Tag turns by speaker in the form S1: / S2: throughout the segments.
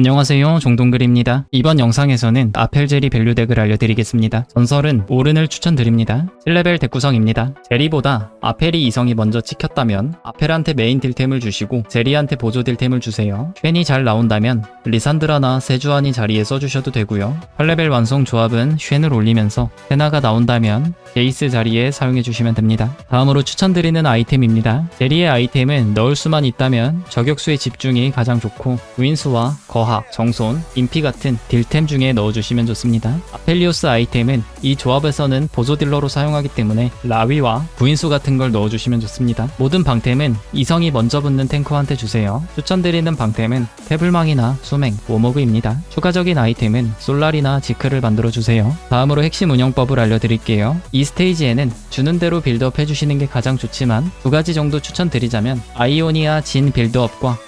S1: 안녕하세요 종동글입니다. 이번 영상에서는 아펠제리 밸류 덱을 알려드리겠습니다. 전설은 오른을 추천드립니다. 7레벨 덱 구성입니다. 제리보다 아펠이 이성이 먼저 찍혔다면 아펠한테 메인 딜템을 주시고 제리한테 보조 딜템을 주세요. 쉔이 잘 나온다면 리산드라나 세주안이 자리에 써주셔도 되고요. 8레벨 완성 조합은 쉔을 올리면서 세나가 나온다면 제이스 자리에 사용해주시면 됩니다. 다음으로 추천드리는 아이템입니다. 제리의 아이템은 넣을 수만 있다면 저격수의 집중이 가장 좋고 무인수와 거 학, 정손, 인피 같은 딜템 중에 넣어주시면 좋습니다. 아펠리오스 아이템은 이 조합에서는 보조 딜러로 사용하기 때문에 라위와 구인수 같은 걸 넣어주시면 좋습니다. 모든 방템은 이성이 먼저 붙는 탱커한테 주세요. 추천드리는 방템은 태블망이나 수맹, 워머그입니다. 추가적인 아이템은 솔라리나 지크를 만들어주세요. 다음으로 핵심 운영법을 알려드릴게요. 이 스테이지에는 주는 대로 빌드업 해주시는 게 가장 좋지만 두 가지 정도 추천드리자면 아이오니아 진 빌드업과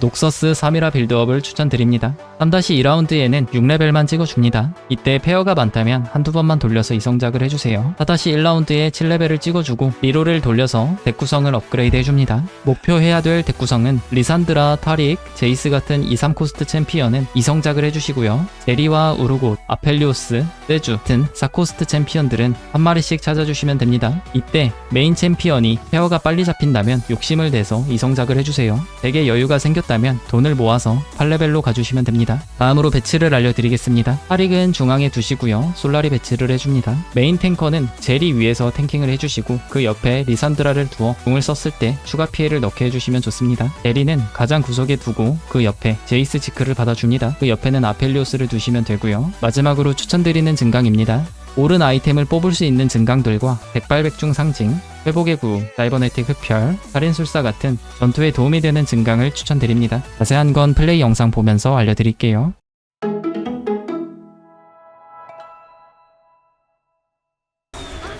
S1: 녹서스 3이라 빌드업을 추천드립니다. 3-2라운드에는 6레벨만 찍어줍니다. 이때 페어가 많다면 한두 번만 돌려서 이성작을 해주세요. 4-1라운드에 7레벨을 찍어주고 리로를 돌려서 덱 구성을 업그레이드 해줍니다. 목표해야 될덱 구성은 리산드라, 타릭, 제이스 같은 2-3코스트 챔피언은 이성작을 해주시고요. 제리와 우르곳, 아펠리오스, 세주 같은 4코스트 챔피언들은 한 마리씩 찾아주시면 됩니다. 이때 메인 챔피언이 페어가 빨리 잡힌다면 욕심을 내서 이성작을 해주세요. 덱에 여유가 생겼다면 돈을 모아서 8레벨로 가주시면 됩니다. 다음으로 배치를 알려드리겠습니다. 파릭은 중앙에 두시고요. 솔라리 배치를 해줍니다. 메인 탱커는 제리 위에서 탱킹을 해주시고 그 옆에 리산드라를 두어 궁을 썼을 때 추가 피해를 넣게 해주시면 좋습니다. 제리는 가장 구석에 두고 그 옆에 제이스 지크를 받아줍니다. 그 옆에는 아펠리오스를 두시면 되고요. 마지막으로 추천드리는 증강입니다. 옳은 아이템을 뽑을 수 있는 증강들과 백발백중 상징, 회복의 구, 사이버네틱 흡혈, 살인술사 같은 전투에 도움이 되는 증강을 추천드립니다. 자세한 건 플레이 영상 보면서 알려드릴게요.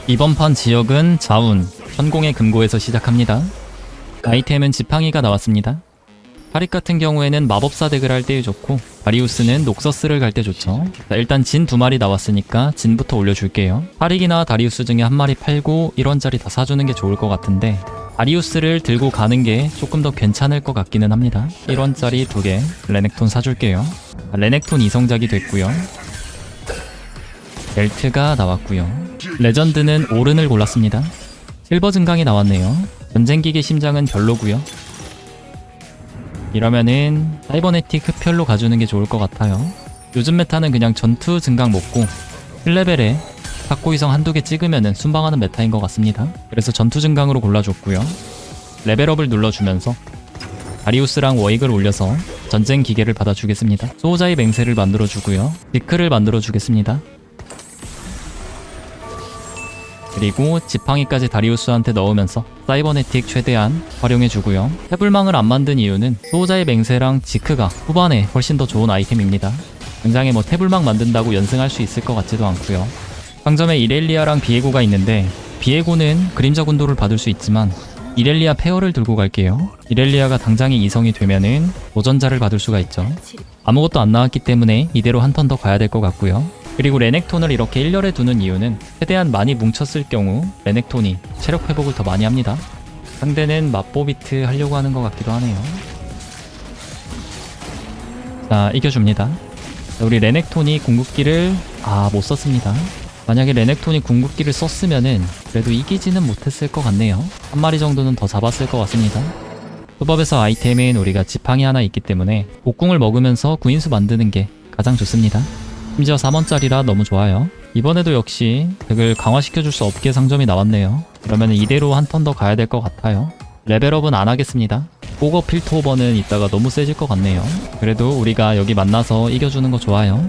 S1: 이번 판 지역은 자운, 천공의 금고에서 시작합니다. 아이템은 지팡이가 나왔습니다. 파릭 같은 경우에는 마법사 덱을 할 때 좋고 다리우스는 녹서스를 갈 때 좋죠. 자, 일단 진 두 마리 나왔으니까 진부터 올려줄게요. 파릭이나 다리우스 중에 한 마리 팔고 1원짜리 다 사주는 게 좋을 것 같은데 다리우스를 들고 가는 게 조금 더 괜찮을 것 같기는 합니다. 1원짜리 두개 레넥톤 사줄게요. 아, 레넥톤 이성작이 됐고요. 벨트가 나왔고요. 레전드는 오른을 골랐습니다. 실버 증강이 나왔네요. 전쟁기계 심장은 별로고요 이러면은 사이버네틱 흡혈로 가주는 게 좋을 것 같아요. 요즘 메타는 그냥 전투 증강 먹고 1레벨에 탁구 이성 한두 개 찍으면은 순방하는 메타인 것 같습니다. 그래서 전투 증강으로 골라줬고요. 레벨업을 눌러주면서 다리우스랑 워익을 올려서 전쟁 기계를 받아주겠습니다. 소호자의 맹세를 만들어주고요. 디크를 만들어주겠습니다. 그리고 지팡이까지 다리우스한테 넣으면서 사이버네틱 최대한 활용해주고요. 해불망을 안 만든 이유는 소호자의 맹세랑 지크가 후반에 훨씬 더 좋은 아이템입니다. 당장에 뭐 태불망 만든다고 연승할 수 있을 것 같지도 않고요. 상점에 이렐리아랑 비에고가 있는데 비에고는 그림자 군도를 받을 수 있지만 이렐리아 페어를 들고 갈게요. 이렐리아가 당장에 이성이 되면은 도전자를 받을 수가 있죠. 아무것도 안 나왔기 때문에 이대로 한 턴 더 가야 될 것 같고요. 그리고 레넥톤을 이렇게 1렬에 두는 이유는 최대한 많이 뭉쳤을 경우 레넥톤이 체력 회복을 더 많이 합니다. 상대는 맛보비트 하려고 하는 것 같기도 하네요. 자, 이겨줍니다. 자, 우리 레넥톤이 궁극기를 아, 못 썼습니다. 만약에 레넥톤이 궁극기를 썼으면은 그래도 이기지는 못했을 것 같네요. 한 마리 정도는 더 잡았을 것 같습니다. 수법에서 아이템은 우리가 지팡이 하나 있기 때문에 복궁을 먹으면서 구인수 만드는 게 가장 좋습니다. 심지어 3원짜리라 너무 좋아요. 이번에도 역시 덱을 강화시켜줄 수 없게 상점이 나왔네요. 그러면 이대로 한 턴 더 가야 될 것 같아요. 레벨업은 안 하겠습니다. 고거 필토버는 이따가 너무 세질 것 같네요. 그래도 우리가 여기 만나서 이겨주는 거 좋아요.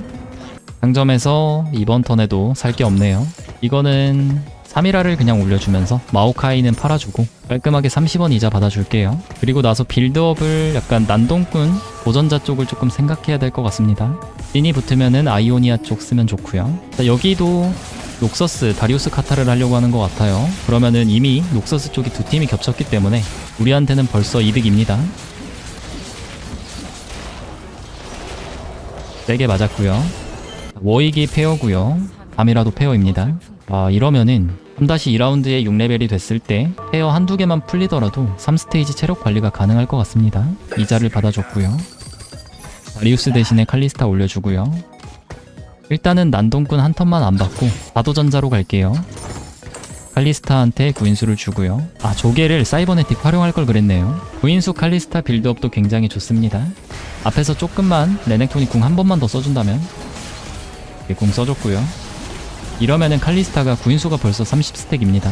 S1: 상점에서 이번 턴에도 살 게 없네요. 이거는 3이라를 그냥 올려주면서 마오카이는 팔아주고 깔끔하게 30원 이자 받아줄게요. 그리고 나서 빌드업을 약간 난동꾼 도전자 쪽을 조금 생각해야 될 것 같습니다. 린이 붙으면은 아이오니아 쪽 쓰면 좋고요. 자, 여기도 녹서스, 다리우스 카타를 하려고 하는 것 같아요. 그러면은 이미 녹서스 쪽이 두 팀이 겹쳤기 때문에 우리한테는 벌써 이득입니다. 세게 맞았고요. 워익이 페어고요. 밤이라도 페어입니다. 아 이러면은 3-2라운드에 6레벨이 됐을 때 페어 한두 개만 풀리더라도 3스테이지 체력 관리가 가능할 것 같습니다. 이자를 받아줬고요. 자, 아리우스 대신에 칼리스타 올려주고요. 일단은 난동꾼 한 턴만 안 받고 다도전자로 갈게요. 칼리스타한테 구인수를 주고요. 아 조개를 사이버네틱 활용할 걸 그랬네요. 구인수 칼리스타 빌드업도 굉장히 좋습니다. 앞에서 조금만 레넥토니 궁한 번만 더 써준다면 이렇게 궁 써줬고요. 이러면은 칼리스타가 구인수가 벌써 30스택입니다.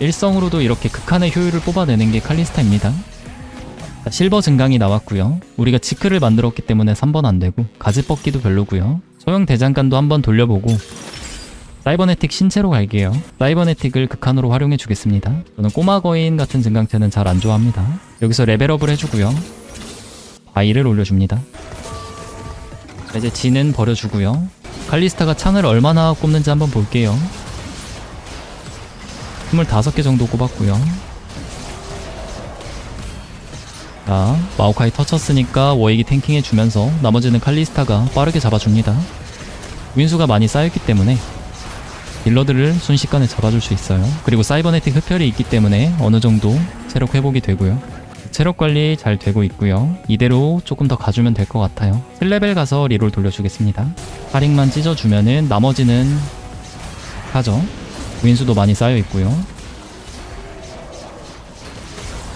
S1: 일성으로도 이렇게 극한의 효율을 뽑아내는 게 칼리스타입니다. 자, 실버 증강이 나왔고요. 우리가 지크를 만들었기 때문에 3번 안 되고 가지 뻗기도 별로고요. 소형 대장간도 한번 돌려보고 사이버네틱 신체로 갈게요. 사이버네틱을 극한으로 활용해 주겠습니다. 저는 꼬마 거인 같은 증강체는 잘 안 좋아합니다. 여기서 레벨업을 해주고요. 바위를 올려줍니다. 자, 이제 진은 버려주고요. 칼리스타가 창을 얼마나 꼽는지 한번 볼게요. 25개 정도 꼽았고요. 자, 마오카이 터쳤으니까 워익이 탱킹해주면서 나머지는 칼리스타가 빠르게 잡아줍니다. 윈수가 많이 쌓였기 때문에 딜러들을 순식간에 잡아줄 수 있어요. 그리고 사이버네틱 흡혈이 있기 때문에 어느 정도 체력 회복이 되고요. 체력 관리 잘 되고 있고요. 이대로 조금 더 가주면 될 것 같아요. 7레벨 가서 리롤 돌려주겠습니다. 파링만 찢어주면은 나머지는 하죠. 윈수도 많이 쌓여 있고요.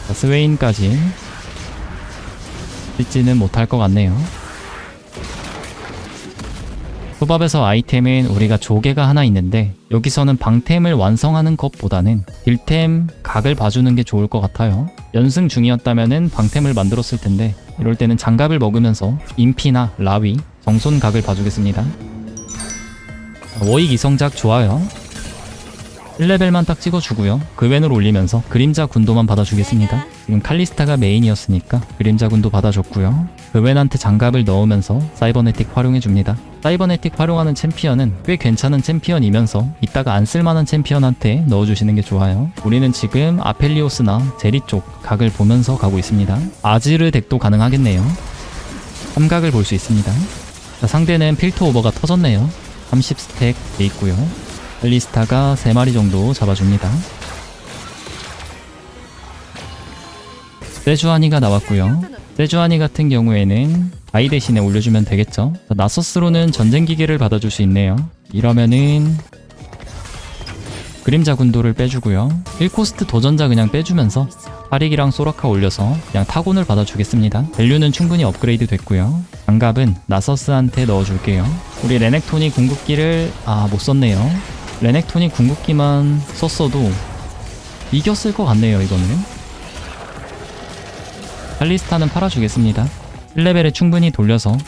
S1: 자, 스웨인까지 찢지는 못할 것 같네요. 초밥에서 아이템은 우리가 조개가 하나 있는데 여기서는 방템을 완성하는 것보다는 딜템 각을 봐주는 게 좋을 것 같아요. 연승 중이었다면은 방템을 만들었을 텐데 이럴 때는 장갑을 먹으면서 인피나 라위, 정손 각을 봐주겠습니다. 워익 이성작 좋아요. 1레벨만 딱 찍어주고요. 그 웬을 올리면서 그림자 군도만 받아주겠습니다. 지금 칼리스타가 메인이었으니까 그림자 군도 받아줬고요. 그 웬한테 장갑을 넣으면서 사이버네틱 활용해줍니다. 사이버네틱 활용하는 챔피언은 꽤 괜찮은 챔피언이면서 이따가 안 쓸만한 챔피언한테 넣어주시는 게 좋아요. 우리는 지금 아펠리오스나 제리 쪽 각을 보면서 가고 있습니다. 아지르 덱도 가능하겠네요. 삼각을 볼 수 있습니다. 자, 상대는 필터 오버가 터졌네요. 30스택 돼 있고요. 칼리스타가 3마리 정도 잡아줍니다. 세주아니가 나왔고요. 세주아니 같은 경우에는 바이 대신에 올려주면 되겠죠. 자, 나서스로는 전쟁 기계를 받아줄 수 있네요. 이러면은 그림자 군도를 빼주고요. 1코스트 도전자 그냥 빼주면서 파릭이랑 소라카 올려서 그냥 타곤을 받아주겠습니다. 밸류는 충분히 업그레이드 됐고요. 장갑은 나서스한테 넣어줄게요. 우리 레넥톤이 궁극기를 아 못 썼네요. 레넥톤이 궁극기만 썼어도 이겼을 것 같네요 이거는. 칼리스타는 팔아주겠습니다. 1레벨에 충분히 돌려서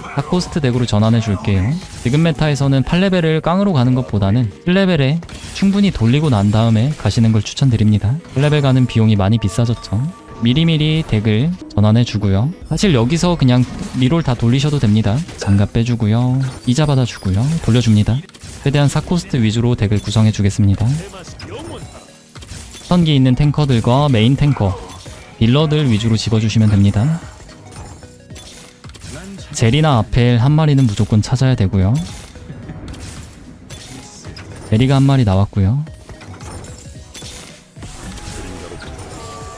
S1: 핫코스트 덱으로 전환해 줄게요. 지금 메타에서는 8레벨을 깡으로 가는 것보다는 1레벨에 충분히 돌리고 난 다음에 가시는 걸 추천드립니다. 1레벨 가는 비용이 많이 비싸졌죠. 미리미리 덱을 전환해 주고요. 사실 여기서 그냥 리롤 다 돌리셔도 됩니다. 장갑 빼주고요. 이자 받아주고요. 돌려줍니다. 최대한 4코스트 위주로 덱을 구성해 주겠습니다. 선기 있는 탱커들과 메인 탱커, 딜러들 위주로 집어주시면 됩니다. 제리나 아펠 한 마리는 무조건 찾아야 되고요. 제리가 한 마리 나왔고요.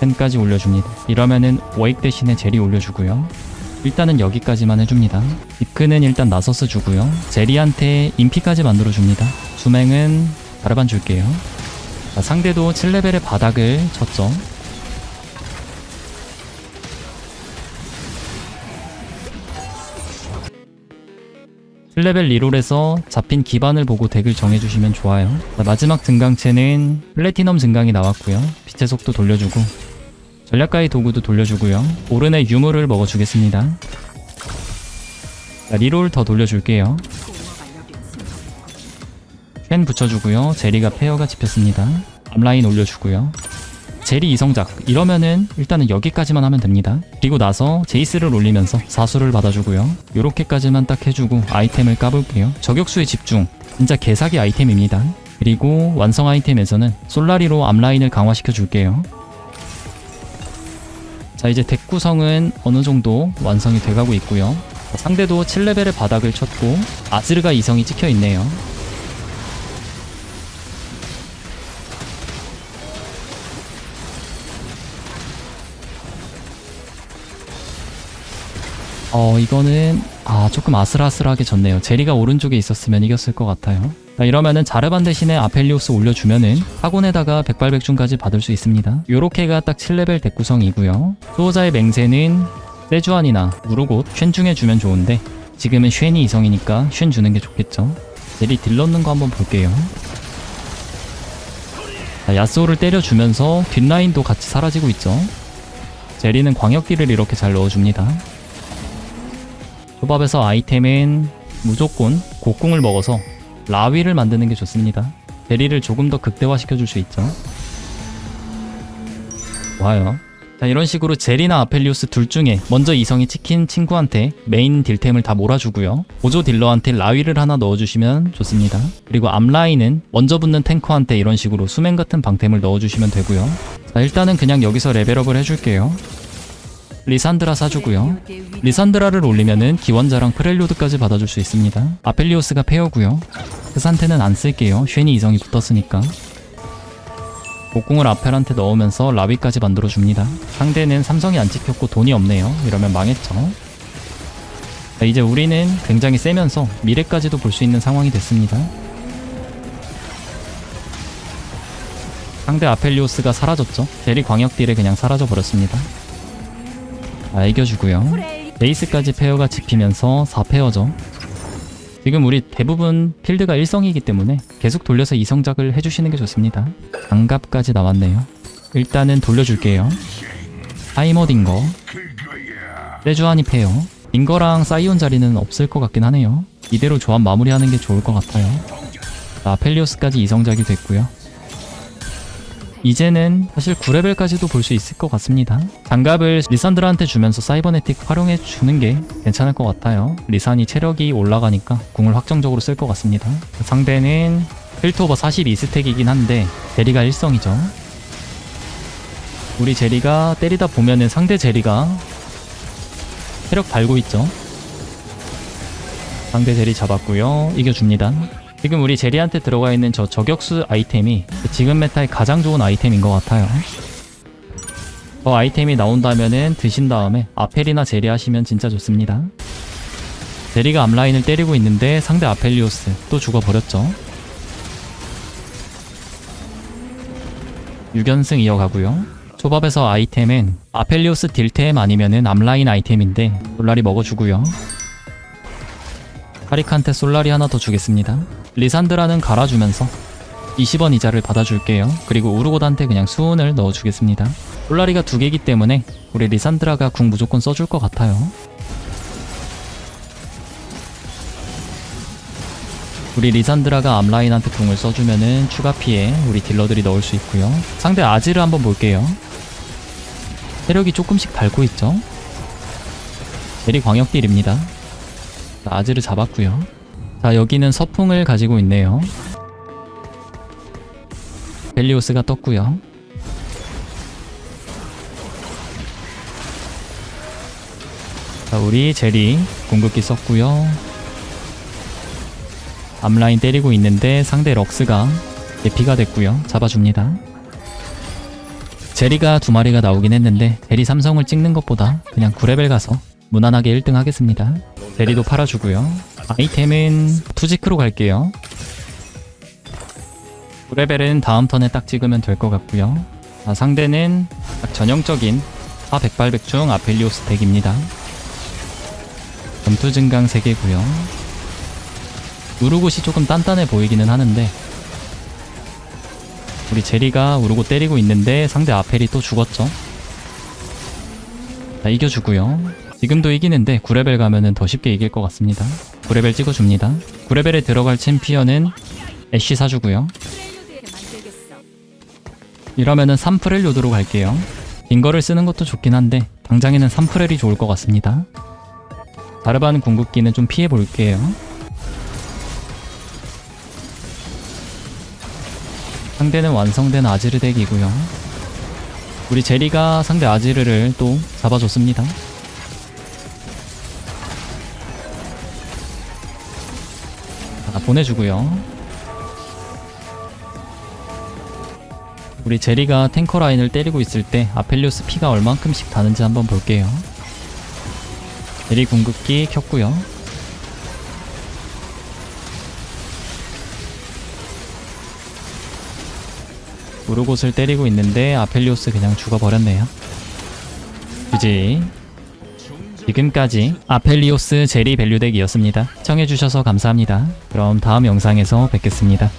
S1: 펜까지 올려줍니다. 이러면은 워익 대신에 제리 올려주고요. 일단은 여기까지만 해줍니다. 이크는 일단 나서스 주고요. 제리한테 인피까지 만들어줍니다. 수맹은 바르반 줄게요. 자, 상대도 7레벨의 바닥을 쳤죠. 레벨 리롤에서 잡힌 기반을 보고 덱을 정해주시면 좋아요. 자, 마지막 증강체는 플래티넘 증강이 나왔고요. 빛의 속도 돌려주고 전략가의 도구도 돌려주고요. 오른의 유물을 먹어주겠습니다. 자, 리롤 더 돌려줄게요. 펜 붙여주고요. 제리가 페어가 집혔습니다. 앞라인 올려주고요. 제리 이성작. 이러면은 일단은 여기까지만 하면 됩니다. 그리고 나서 제이스를 올리면서 사수를 받아주고요. 요렇게까지만 딱 해주고 아이템을 까볼게요. 저격수에 집중. 진짜 개사기 아이템입니다. 그리고 완성 아이템에서는 솔라리로 앞라인을 강화시켜 줄게요. 자 이제 덱 구성은 어느 정도 완성이 돼가고 있고요. 상대도 7레벨의 바닥을 쳤고 아즈르가 이성이 찍혀 있네요 어 이거는 아 조금 아슬아슬하게 졌네요. 제리가 오른쪽에 있었으면 이겼을 것 같아요. 자, 이러면은 자르반 대신에 아펠리오스 올려주면은 학원에다가 백발백중까지 받을 수 있습니다. 요렇게가 딱 7레벨 덱 구성이고요. 수호자의 맹세는 세주안이나 우르곳 쉔 중에 주면 좋은데 지금은 쉔이 이성이니까 쉔 주는 게 좋겠죠. 제리 딜 넣는 거 한번 볼게요. 자, 야스오를 때려주면서 뒷라인도 같이 사라지고 있죠. 제리는 광역딜을 이렇게 잘 넣어줍니다 조밥에서 아이템은 무조건 곡궁을 먹어서 라위를 만드는 게 좋습니다. 베리를 조금 더 극대화시켜 줄 수 있죠. 좋아요. 자 이런 식으로 제리나 아펠리우스 둘 중에 먼저 이성이 찍힌 친구한테 메인 딜템을 다 몰아주고요. 보조 딜러한테 라위를 하나 넣어주시면 좋습니다. 그리고 앞라인은 먼저 붙는 탱커한테 이런 식으로 수면 같은 방템을 넣어주시면 되고요. 자 일단은 그냥 여기서 레벨업을 해줄게요. 리산드라 사주고요. 리산드라를 올리면은 기원자랑 프렐리오드까지 받아줄 수 있습니다. 아펠리오스가 페어고요. 그 상태는 안 쓸게요. 쉔이 이성이 붙었으니까. 목공을 아펠한테 넣으면서 라비까지 만들어줍니다. 상대는 삼성이 안 찍혔고 돈이 없네요. 이러면 망했죠. 자, 이제 우리는 굉장히 세면서 미래까지도 볼 수 있는 상황이 됐습니다. 상대 아펠리오스가 사라졌죠. 제리 광역 딜에 그냥 사라져버렸습니다. 아, 이겨주고요. 베이스까지 페어가 집히면서 4페어죠. 지금 우리 대부분 필드가 1성이기 때문에 계속 돌려서 2성작을 해주시는 게 좋습니다. 장갑까지 나왔네요. 일단은 돌려줄게요. 타이머 딩거 세주아니 페어 딩거랑 사이온 자리는 없을 것 같긴 하네요. 이대로 조합 마무리하는 게 좋을 것 같아요. 자, 펠리오스까지 2성작이 됐고요. 이제는 사실 9레벨까지도 볼 수 있을 것 같습니다. 장갑을 리산드라한테 주면서 사이버네틱 활용해 주는 게 괜찮을 것 같아요. 리산이 체력이 올라가니까 궁을 확정적으로 쓸 것 같습니다. 상대는 필토버 42스택이긴 한데 제리가 1성이죠. 우리 제리가 때리다 보면은 상대 제리가 체력 달고 있죠. 상대 제리 잡았고요. 이겨줍니다. 지금 우리 제리한테 들어가 있는 저 저격수 아이템이 지금 메타의 가장 좋은 아이템인 것 같아요. 저 아이템이 나온다면은 드신 다음에 아펠이나 제리 하시면 진짜 좋습니다. 제리가 앞라인을 때리고 있는데 상대 아펠리오스 또 죽어버렸죠. 6연승 이어가고요. 초밥에서 아이템은 아펠리오스 딜템 아니면은 앞라인 아이템인데 솔라리 먹어주고요. 하리칸테 솔라리 하나 더 주겠습니다. 리산드라는 갈아주면서 20원 이자를 받아줄게요. 그리고 우르고단테 그냥 수은을 넣어주겠습니다. 솔라리가 두 개이기 때문에 우리 리산드라가 궁 무조건 써줄 것 같아요. 우리 리산드라가 앞라인한테 궁을 써주면은 추가 피해 우리 딜러들이 넣을 수 있고요. 상대 아지를 한번 볼게요. 체력이 조금씩 닳고 있죠. 제리 광역딜입니다. 아지를 잡았고요. 자 여기는 서풍을 가지고 있네요. 벨리오스가 떴고요. 자 우리 제리 궁극기 썼고요. 앞라인 때리고 있는데 상대 럭스가 대피가 됐고요. 잡아줍니다. 제리가 두 마리가 나오긴 했는데 제리 삼성을 찍는 것보다 그냥 9레벨 가서 무난하게 1등 하겠습니다. 제리도 팔아주고요. 아이템은 투지크로 갈게요. 9레벨은 다음 턴에 딱 찍으면 될 것 같고요. 자, 상대는 딱 전형적인 하 백발백중 아펠리오스 덱입니다. 전투 증강 3개고요. 우르곳이 조금 단단해 보이기는 하는데 우리 제리가 우르고 때리고 있는데 상대 아펠이 또 죽었죠. 자, 이겨주고요. 지금도 이기는데 9레벨 가면은 더 쉽게 이길 것 같습니다. 9레벨 찍어줍니다. 9레벨에 들어갈 챔피언은 애쉬 사주고요. 이러면은 3프렐 요드로 갈게요. 빙거를 쓰는 것도 좋긴 한데 당장에는 3프렐이 좋을 것 같습니다. 자르반 궁극기는 좀 피해 볼게요. 상대는 완성된 아지르 덱이고요. 우리 제리가 상대 아지르를 또 잡아줬습니다. 보내주고요. 우리 제리가 탱커 라인을 때리고 있을 때 아펠리오스 피가 얼만큼씩 다는지 한번 볼게요. 제리 궁극기 켰고요. 우르곳을 때리고 있는데 아펠리오스 그냥 죽어버렸네요. 그지? 지금까지 아펠리오스 제리 밸류덱이었습니다. 시청해주셔서 감사합니다. 그럼 다음 영상에서 뵙겠습니다.